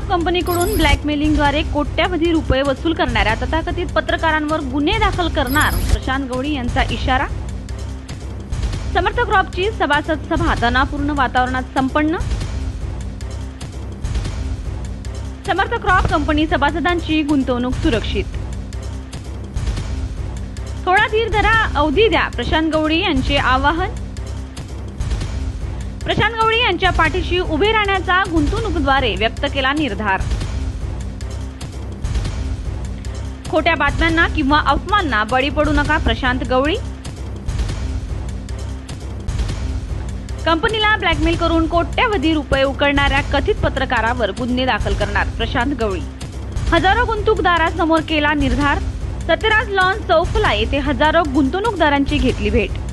कंपनीकडून ब्लॅकमेलिंगद्वारे कोट्यावधी रुपये वसूल करणाऱ्या तथाकथित पत्रकारांवर गुन्हे दाखल करणार प्रशांत गवळी यांचा इशारा? समर्थ क्रॉपची सभासद सभा तणावपूर्ण वातावरणात संपन्न? समर्थ क्रॉप कंपनी सभासदांची गुंतवणूक सुरक्षित? थोडा धीर धरा अवधी द्या प्रशांत गवळी यांचे आवाहन? प्रशांत गवळी यांच्या पाठीशी उभे राहण्याचा गुंतवणूकद्वारे व्यक्त केला निर्धार. खोट्या बातम्यांना किंवा अफवांना बळी पडू नका प्रशांत गवळी. कंपनीला ब्लॅकमेल करून कोट्यवधी रुपये उकळणाऱ्या कथित पत्रकारावर गुन्हे दाखल करणार प्रशांत गवळी. हजारो गुंतवणूकदारांसमोर केला निर्धार. सत्यराज लॉन चौफला येथे हजारो गुंतवणूकदारांची घेतली भेट.